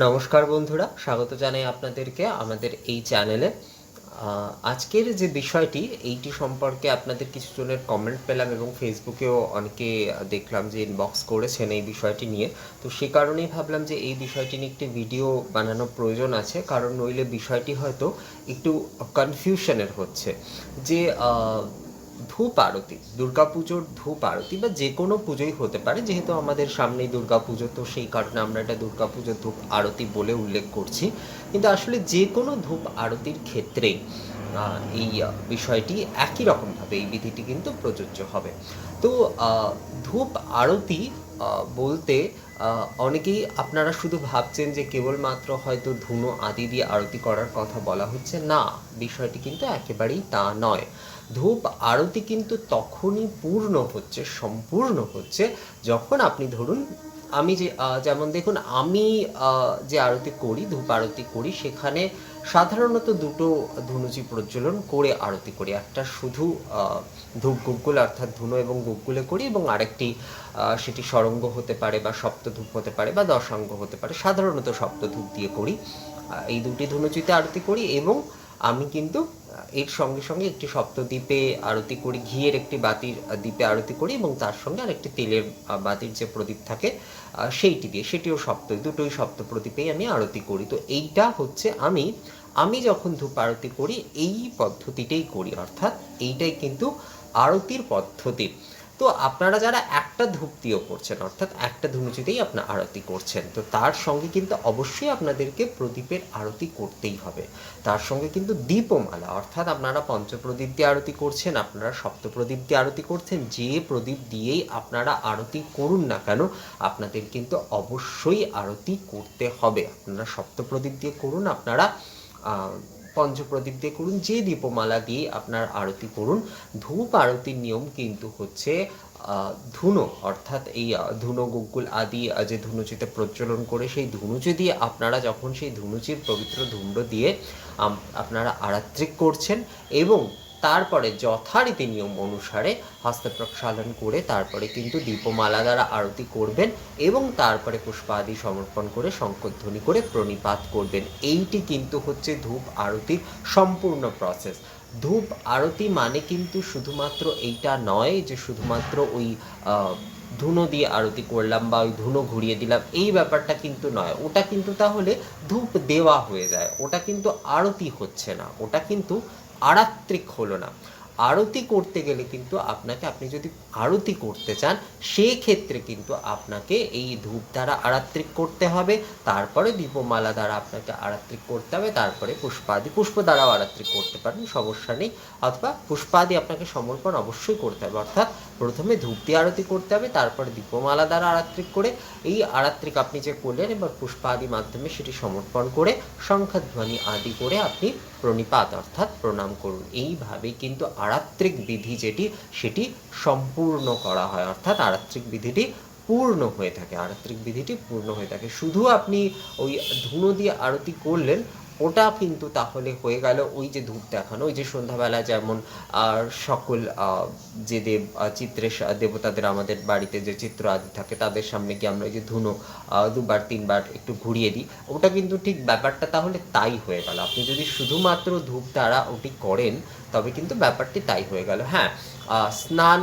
নমস্কার বন্ধুরা, স্বাগত জানাই আপনাদেরকে আমাদের এই চ্যানেলে। আজকের যে বিষয়টি, এইটি সম্পর্কে আপনাদের কিছু জনের কমেন্ট পেলাম এবং ফেসবুকেও অনেকে দেখলাম যে ইনবক্স করেছেন এই বিষয়টি নিয়ে। তো সে কারণেই ভাবলাম যে এই বিষয়টি নিয়ে একটি ভিডিও বানানো প্রয়োজন আছে, কারণ নইলে বিষয়টি হয়তো একটু কনফিউশনের হচ্ছে। যে ধূপ আরতি দুর্গাপুজোর ধূপ আরতি বা যে কোনো পুজোই হতে পারে। যেহেতু আমাদের সামনেই দুর্গাপুজো, তো সেই কারণে আমরা এটা দুর্গাপুজোর ধূপ আরতি বলে উল্লেখ করছি। কিন্তু আসলে যে কোনো ধূপ আরতির ক্ষেত্রে এই বিষয়টি একই রকমভাবে, এই বিধিটি কিন্তু প্রযোজ্য হবে। তো ধূপ আরতি বলতে অনেকেই আপনারা শুধু ভাবছেন যে কেবলমাত্র হয়তো ধুনো আদি দিয়ে আরতি করার কথা বলা হচ্ছে। না, বিষয়টি কিন্তু একেবারেই তা নয়। ধূপ আরতি কিন্তু তখনই পূর্ণ হচ্ছে, সম্পূর্ণ হচ্ছে যখন আপনি ধরুন, আমি যে যেমন দেখুন, আমি যে আরতি করি, ধূপ আরতি করি, সেখানে সাধারণত দুটো ধুনুচি প্রজ্বলন করে আরতি করি। একটা শুধু ধূপ গুগ্গুল অর্থাৎ ধুনো এবং গুগ্গুলে করি এবং আরেকটি সেটি সরঙ্গ হতে পারে বা সপ্ত ধূপ হতে পারে বা দশাঙ্গ হতে পারে। সাধারণত সপ্ত ধূপ দিয়ে করি। এই দুটি ধনুচিতে আরতি করি এবং আমি কিন্তু এর সঙ্গে সঙ্গে একটি সপ্তদ্বীপে আরতি করি, ঘিয়ের একটি বাতির দ্বীপে আরতি করি এবং তার সঙ্গে আরেকটি তেলের বাতির যে প্রদীপ থাকে সেইটি দিয়ে, সেটিও সপ্ত দুটোই সপ্ত প্রদীপেই আমি আরতি করি। তো এইটা হচ্ছে আমি আমি যখন ধূপ আরতি করি, এই পদ্ধতিটাই করি, অর্থাৎ এইটাই কিন্তু আরতির পদ্ধতি। তো আপনারা যারা একটা ধূপ দিয়েও করছেন, অর্থাৎ একটা ধুনুচিতেই আপনার আরতি করছেন, তো তার সঙ্গে কিন্তু অবশ্যই আপনাদেরকে প্রদীপের আরতি করতেই হবে। তার সঙ্গে কিন্তু দীপমালা, অর্থাৎ আপনারা পঞ্চপ্রদীপ দিয়ে আরতি করছেন, আপনারা সপ্তপ্রদীপ দিয়ে আরতি করছেন, যে প্রদীপ দিয়েই আপনারা আরতি করুন না কেন, আপনাদের কিন্তু অবশ্যই আরতি করতে হবে। আপনারা সপ্তপ্রদীপ দিয়ে করুন, আপনারা পঞ্চপ্রদীপ দিয়ে করুন, যে দীপমালা দিয়ে আপনার আরতি করুন, ধূপ আরতির নিয়ম কিন্তু হচ্ছে ধুনো, অর্থাৎ এই ধুনো গুগুল আদি যে ধুনুচিতে প্রজ্বলন করে, সেই ধুনুচি দিয়ে আপনারা যখন সেই ধুনুচির পবিত্র ধুম্র দিয়ে আপনারা আরাত্রিক করছেন এবং তারপরে যথারীতি নিয়ম অনুসারে হস্ত প্রক্ষালন করে তারপরে কিন্তু দীপমালা দ্বারা আরতি করবেন এবং তারপরে পুষ্পাদি সমর্পণ করে শঙ্করধ্বনি করে প্রণিপাত করবেন। এইটি কিন্তু হচ্ছে ধূপ আরতির সম্পূর্ণ প্রসেস ধূপ আরতি মানে কিন্তু শুধুমাত্র এইটা নয় যে শুধুমাত্র ওই ধুনো দিয়ে আরতি করলাম বা ওই ধুনো ঘুরিয়ে দিলাম, এই ব্যাপারটা কিন্তু নয়। ওটা কিন্তু তাহলে ধূপ দেওয়া হয়ে যায়। ওটা কিন্তু আরতি হচ্ছে না। ওটা কিন্তু আরাত্রিক হলো না। আরতি করতে গেলে কিন্তু আপনাকে, আপনি যদি আরতি করতে চান সেই ক্ষেত্রে কিন্তু আপনাকে এই ধূপ দ্বারা আরাত্রিক করতে হবে, তারপরে দীপমালা দ্বারা আপনাকে আরাত্রিক করতে হবে, তারপরে পুষ্পাদি, পুষ্প দ্বারাও আরাত্রিক করতে পারেন, সমস্যা নেই। অথবা পুষ্পাদি আপনাকে সমর্পণ অবশ্যই করতে হবে। অর্থাৎ প্রথমে ধূপ দিয়ে আরতি করতে হবে, তারপরে দীপমালা দ্বারা আরাত্রিক করে। এই আরাত্রিক আপনি যে করলেন, এবার পুষ্পাদি মাধ্যমে সেটি সমর্পণ করে, শঙ্খধ্বনি আদি করে আপনি প্রণিপাত অর্থাৎ প্রণাম করুন। এইভাবেই কিন্তু আরাত্রিক বিধি যেটি, সেটি সম্পূর্ণ করা হয়। অর্থাৎ আরাত্রিক বিধিটি পূর্ণ হয়ে থাকে। আরাত্রিক বিধিটি পূর্ণ হয়ে থাকে। শুধু আপনি ওই ধুনো দিয়ে আরতি করলেন ওটা কিন্তু তাহলে হয়ে গেল ওই যে ধূপ দেখানো, ওই যে সন্ধ্যাবেলা যেমন, আর সকল যে দেব চিত্রের দেবতাদের আমাদের বাড়িতে যে চিত্র আদি থাকে, তাদের সামনে গিয়ে আমরা ওই যে ধুনো দুবার, তিনবার একটু ঘুরিয়ে দিই। ওটা কিন্তু ঠিক ব্যাপারটা তাহলে তাই হয়ে গেল। আপনি যদি শুধুমাত্র ধূপ দ্বারা ওটি করেন, তবে কিন্তু ব্যাপারটি তাই হয়ে গেল। হ্যাঁ স্নান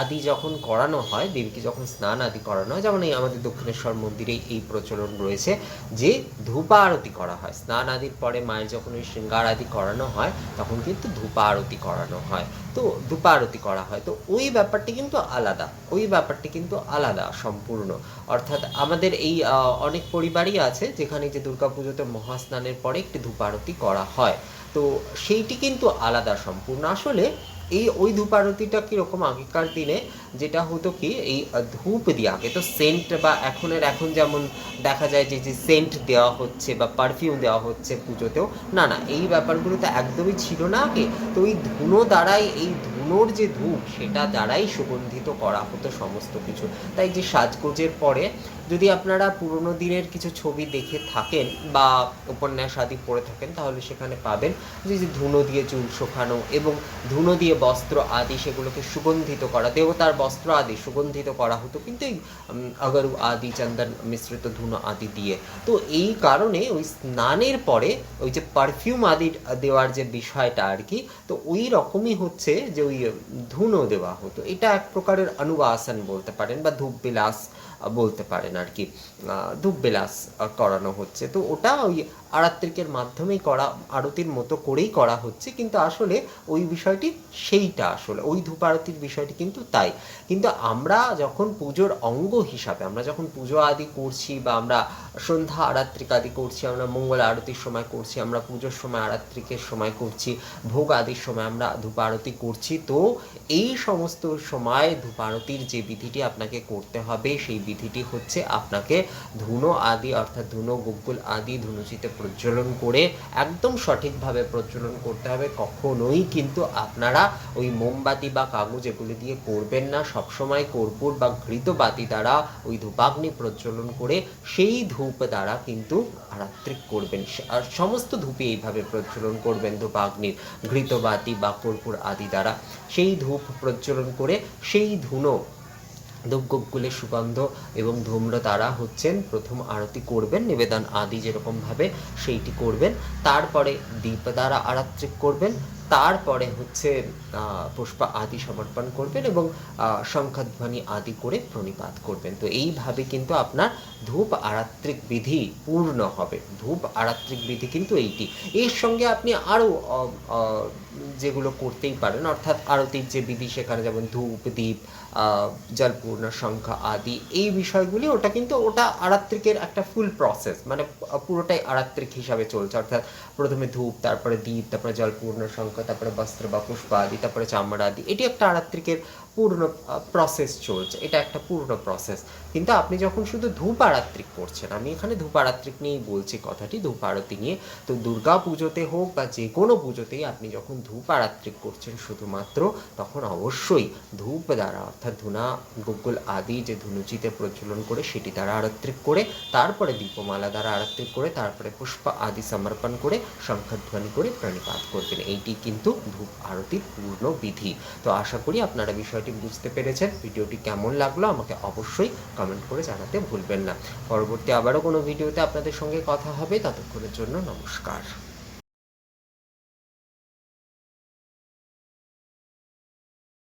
আদি যখন করানো হয়, দেবীকে যখন স্নান আদি করানো হয়, যেমন এই আমাদের দক্ষিণেশ্বর মন্দিরে এই প্রচলন রয়েছে যে ধূপা আরতি করা হয়। স্নান আদির পরে মায়ের যখন ওই শৃঙ্গার আদি করানো হয়, তখন কিন্তু ধূপা আরতি করানো হয়। তো ধূপা আরতি করা হয়। তো ওই ব্যাপারটি কিন্তু আলাদা। ওই ব্যাপারটি কিন্তু আলাদা, সম্পূর্ণ। অর্থাৎ আমাদের এই অনেক পরিবারই আছে যেখানে যে দুর্গাপুজোতে মহাস্নানের পরে একটি ধূপা আরতি করা হয়। তো সেইটি কিন্তু আলাদা, সম্পূর্ণ। আসলে এই ওই ধূপ আরতিটা কীরকম আগেকার দিনে? যেটা হতো কি, এই ধূপ দিয়ে আগে। তো সেন্ট বা এখনের, এখন যেমন দেখা যায় যে যে সেন্ট দেওয়া হচ্ছে বা পারফিউম দেওয়া হচ্ছে পুজোতেও, না না, এই ব্যাপারগুলো তো একদমই ছিল না আগে। তো ওই ধুনো দ্বারাই, এই ধুনোর যে ধূপ, সেটা দ্বারাই সুগন্ধিত করা হতো সমস্ত কিছু। তাই যে সাজগোজের পরে যদি আপনারা পুরোনো দিনের কিছু ছবি দেখে থাকেন বা উপন্যাস আদি পড়ে থাকেন তাহলে সেখানে পাবেন যে যে ধুনো দিয়ে চুল শোকানো এবং ধুনো দিয়ে বস্ত্র আদি সেগুলোকে সুগন্ধিত করা দেবতার বস্ত্র আদি সুগন্ধিত করা হতো। কিন্তু এই অগরু আদি চন্দন মিশ্রিত ধুনো আদি দিয়ে। তো এই কারণে ওই স্নানের পরে ওই যে পারফিউম আদি দেওয়ার যে বিষয়টা আর কি তো ওই রকমই হচ্ছে যে ওই ধুনো দেওয়া হতো। এটা এক প্রকারের অনুবাসন বলতে পারেন বা ধূপ বিলাস আহ, বলতে পারেন আর কি আহ, ধূপ করানো হচ্ছে। তো ওটা ওই আরাত্রিকের মাধ্যমেই করা আরতির মতো করেই করা হচ্ছে কিন্তু আসলে ওই বিষয়টি সেইটা আসলে ওই ধূপ আরতির বিষয়টি কিন্তু তাই। কিন্তু আমরা যখন পুজোর অঙ্গ হিসাবে আমরা যখন পুজো আদি করছি বা আমরা সন্ধ্যা আরাত্রিক আদি করছি আমরা মঙ্গল আরতির সময় করছি আমরা পুজোর সময় আরাত্রিকের সময় করছি ভোগ আদির সময় আমরা ধূপ আরতি করছি তো এই সমস্ত সময় ধূপ আরতির যে বিধিটি আপনাকে করতে হবে সেই বিধিটি হচ্ছে আপনাকে ধুনো আদি অর্থাৎ ধুনো গুগ্গুল আদি ধুনুচিতে প্রজ্বলন করে একদম সঠিকভাবে প্রজ্বলন করতে হবে। কখনোই কিন্তু আপনারা ওই মোমবাতি বা কাগজ এগুলি দিয়ে করবেন না। সবসময় কর্পূর বা ঘৃত বাতি দ্বারা ওই ধূপাগ্নি প্রজ্বলন করে সেই ধূপ দ্বারা কিন্তু আরাত্রিক করবেন। আর সমস্ত ধূপে এইভাবে প্রজ্বলন করবেন ধূপাগ্নির ঘৃতবাতি বা কর্পূর আদি দ্বারা। সেই ধূপ প্রজ্বলন করে সেই ধুনো ধূপগুলের সুগন্ধ এবং ধূম্র তারা হচ্ছেন। প্রথম আরতি করবেন, নিবেদন আদি যেরকমভাবে সেইটি করবেন। তারপরে দ্বীপ দ্বারা আরাত্রিক করবেন। তারপরে হচ্ছে পুষ্পা আদি সমর্পণ করবেন এবং শঙ্খধ্বনি আদি করে প্রণিপাত করবেন। তো এইভাবে কিন্তু আপনার ধূপ আরাত্রিক বিধি পূর্ণ হবে। ধূপ আরাত্রিক বিধি কিন্তু এইটি। এর সঙ্গে আপনি আরও যেগুলো করতেই পারেন, অর্থাৎ আরতির যে বিধি সেখানে যেমন ধূপ দ্বীপ জলপূর্ণ সংখ্যা আদি, এই বিষয়গুলি ওটা কিন্তু ওটা আরাত্রিকের একটা ফুল প্রসেস মানে পুরোটাই আরাত্রিক হিসাবে চলছে। অর্থাৎ প্রথমে ধূপ, তারপরে দ্বীপ তারপরে জলপূর্ণ সংখ্যা তারপরে বস্ত্র বা পুষ্প আদি তারপরে চামড়া আদি এটি একটা আরাত্রিকের পূর্ণ প্রসেস চলছে। এটা একটা পূর্ণ প্রসেস কিন্তু আপনি যখন শুধু ধূপ আরাত্রিক করছেন আমি এখানে ধূপ আরাত্রিক নিয়েই বলছি কথাটি ধূপ আরতি নিয়ে। তো দুর্গা পুজোতে হোক বা যে কোনো পুজোতেই আপনি যখন ধূপ আরাত্রিক করছেন শুধুমাত্র, তখন অবশ্যই ধূপ দ্বারা, অর্থাৎ ধুনা গুগ্গুল আদি যে ধুনুচিতে প্রচলন করে, সেটি দ্বারা আরাত্রিক করে, তারপরে দীপমালা দ্বারা আরাত্রিক করে, তারপরে পুষ্প আদি সমর্পণ করে, শঙ্খধ্বনি করে প্রাণীপাত করবেন। এইটি কিন্তু ধূপ আরতির পূর্ণ বিধি। তো আশা করি আপনারা বিষয়টি বুঝতে পেরেছেন। ভিডিওটি কেমন লাগল আমাকে অবশ্যই কমেন্ট করে জানাতে ভুলবেন না। পরবর্তী আবারও কোনো ভিডিওতে আপনাদের সঙ্গে কথা হবে। ততক্ষণের জন্য নমস্কার।